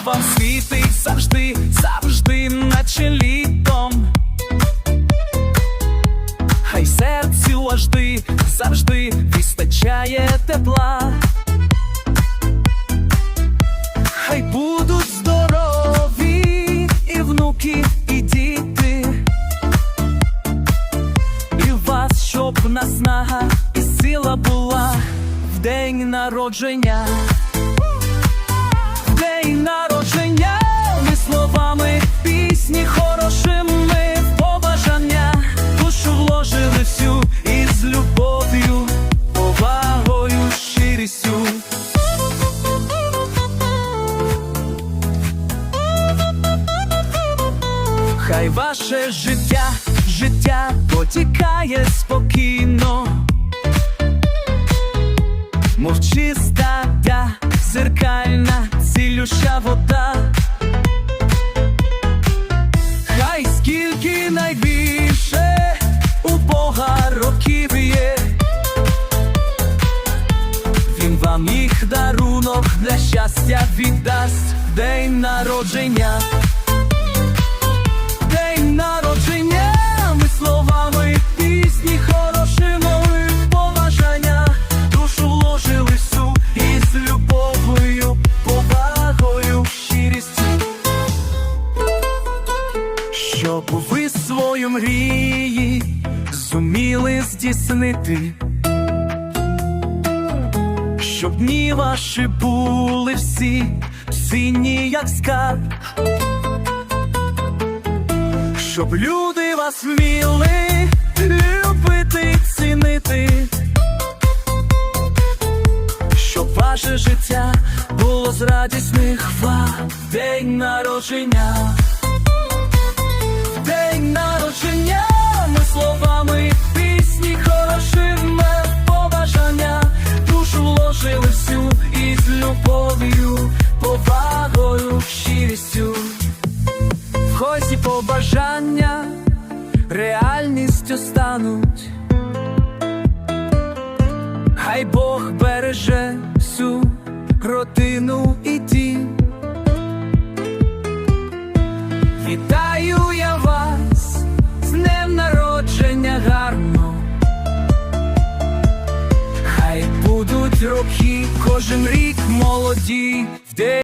вам світить завжди, завжди, наче літом. Хай серцю завжди, завжди вистачає тепла. Хай будуть здорові і внуки, і діти. І вас, щоб наснага і сила була в день народження. Хай ваше життя, життя потікає спокійно, мов чиста та зеркальна цілюща вода. Хай скільки найбільше у Бога років є, він вам їх дарунок для щастя віддасть день народження. Щоб ви свої мрії зуміли здійснити, щоб дні ваші були всі цінні, як скарб. Щоб люди вас вміли любити, цінити, щоб ваше життя було з радісних вам день народження, народження, ми словами пісні хорошими побажання, душу вложили всю із любов'ю, повагою, щирістю. Хай ці побажання реальністю стануть, хай Бог береже всю родину і дім. Вітаю Роки, кожен рік молоді.